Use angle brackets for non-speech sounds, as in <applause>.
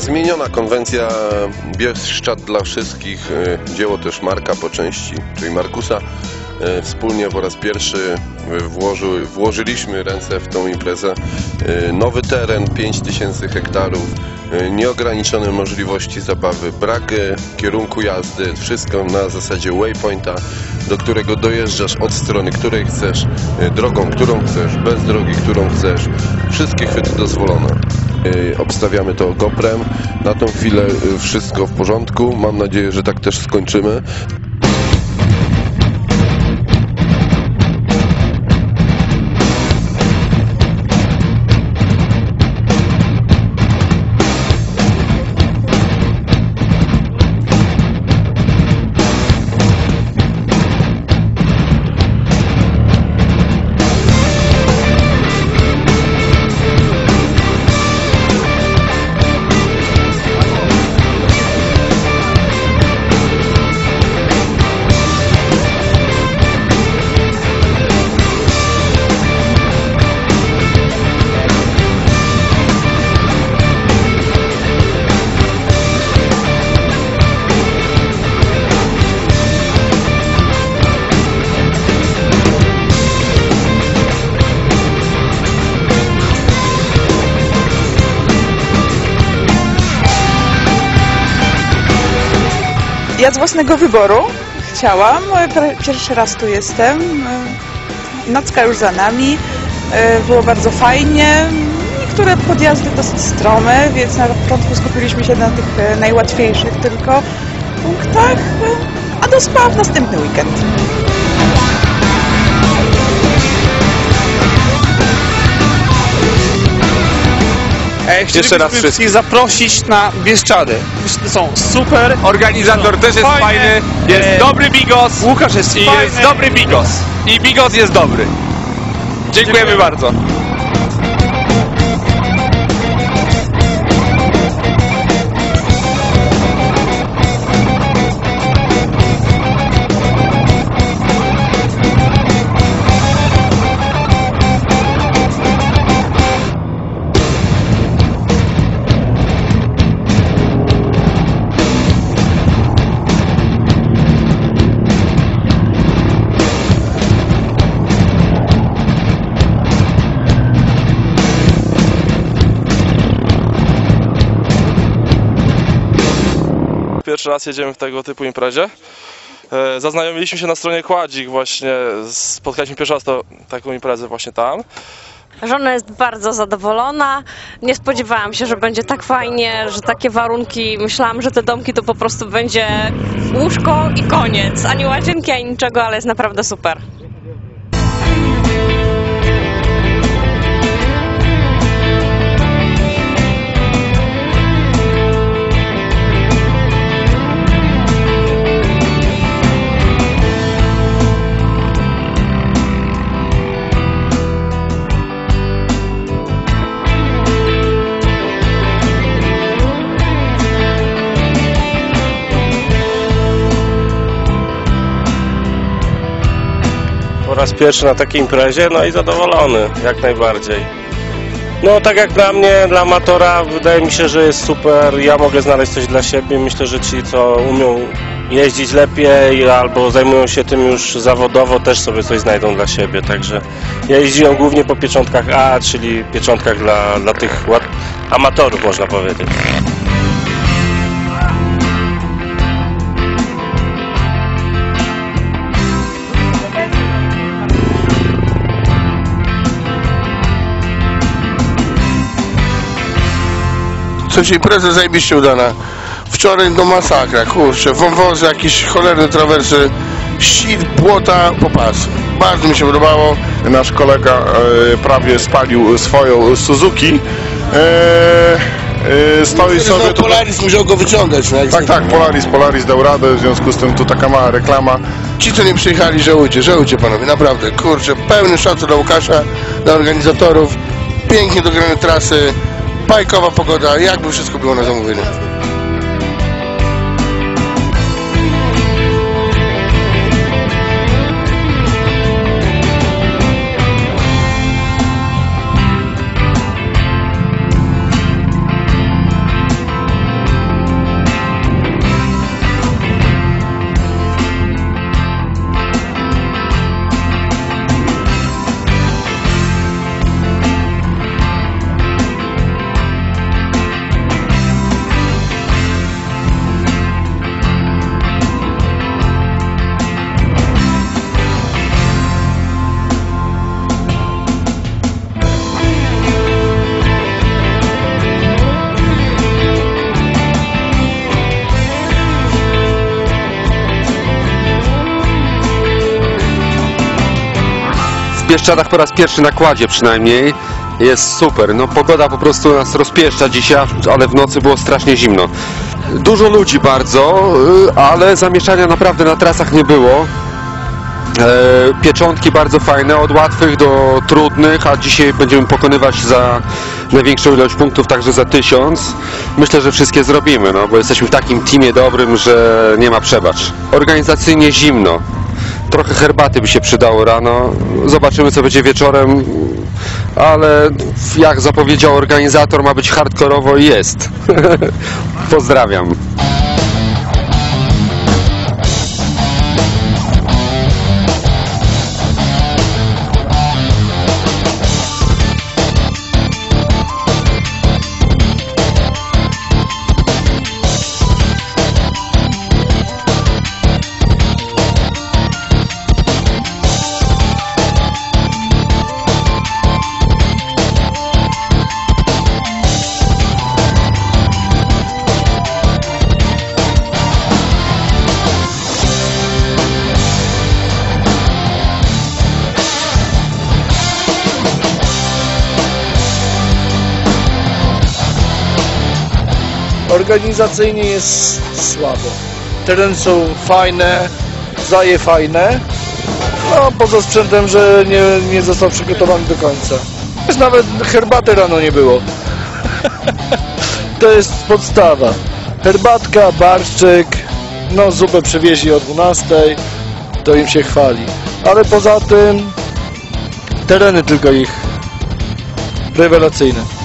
Zmieniona konwencja Bieszczad dla wszystkich, y, dzieło też Marka po części, czyli Markusa. Y, Wspólnie po raz pierwszy y, włoży, włożyliśmy ręce w tą imprezę. Nowy teren, 5000 hektarów, nieograniczone możliwości zabawy, brak kierunku jazdy, wszystko na zasadzie waypointa, do którego dojeżdżasz od strony, której chcesz, drogą, którą chcesz, bez drogi, którą chcesz. Wszystkie chwyty dozwolone. Y, Obstawiamy to GoPrem. Na tą chwilę y, wszystko w porządku. Mam nadzieję, że tak też skończymy. Ja z własnego wyboru chciałam. Pr- Pierwszy raz tu jestem. Nocka już za nami. E, Było bardzo fajnie. Niektóre podjazdy dosyć strome, więc na początku skupiliśmy się na tych e, najłatwiejszych tylko punktach. E, A do spa w następny weekend. E, Jeszcze raz wszystkich zaprosić na Bieszczady. Są super. Organizator też jest Fajne. fajny, jest E, dobry bigos Łukasz jest i fajny. jest dobry bigos. I bigos jest dobry. Dziękujemy Dziękuję. bardzo. Pierwszy raz jedziemy w tego typu imprezie. E, Zaznajomiliśmy się na stronie Kładzik właśnie, spotkaliśmy pierwszy raz to, taką imprezę właśnie tam. Żona jest bardzo zadowolona. Nie spodziewałam się, że będzie tak fajnie, że takie warunki. Myślałam, że te domki to po prostu będzie łóżko i koniec. Ani łazienki, ani niczego, ale jest naprawdę super. Raz pierwszy na takiej imprezie, no i zadowolony, jak najbardziej. No tak jak dla mnie, dla amatora, wydaje mi się, że jest super. Ja mogę znaleźć coś dla siebie. Myślę, że ci, co umią jeździć lepiej albo zajmują się tym już zawodowo, też sobie coś znajdą dla siebie. Także ja jeździłem głównie po pieczątkach A, czyli pieczątkach dla, dla tych amatorów, można powiedzieć. Słuchajcie, impreza zajebiście udana. Wczoraj do masakra, kurczę, wąwozy, jakieś cholerne trawersy, ścig, błota, popas. Bardzo mi się podobało. Nasz kolega e, prawie spalił swoją Suzuki. E, e, stoi sobie tutaj... Polaris musiał go wyciągać. No, Tak, tak, Polaris, Polaris dał radę, w związku z tym tu taka mała reklama. Ci, co nie przyjechali, żałujcie, żałujcie panowie, naprawdę. Kurczę, pełny szacun dla Łukasza, dla organizatorów. Pięknie dograne trasy, bajkowa pogoda, jakby wszystko było na zamówienie. Bieszczadach po raz pierwszy na kładzie przynajmniej. Jest super. No pogoda po prostu nas rozpieszcza dzisiaj, ale w nocy było strasznie zimno. Dużo ludzi bardzo, y, ale zamieszania naprawdę na trasach nie było. E, Pieczątki bardzo fajne, od łatwych do trudnych, a dzisiaj będziemy pokonywać za największą ilość punktów, także za tysiąc. Myślę, że wszystkie zrobimy, no, bo jesteśmy w takim teamie dobrym, że nie ma przebacz. Organizacyjnie zimno. Trochę herbaty by się przydało rano. Zobaczymy, co będzie wieczorem, ale jak zapowiedział organizator, ma być hardkorowo i jest. <laughs> Pozdrawiam. Organizacyjnie jest słabo. Tereny są fajne, zaje fajne, no poza sprzętem, że nie, nie został przygotowany do końca. Już nawet herbaty rano nie było. to jest podstawa. Herbatka, barszczyk, no zupę przywieźli o 12, to im się chwali. Ale poza tym tereny tylko ich rewelacyjne.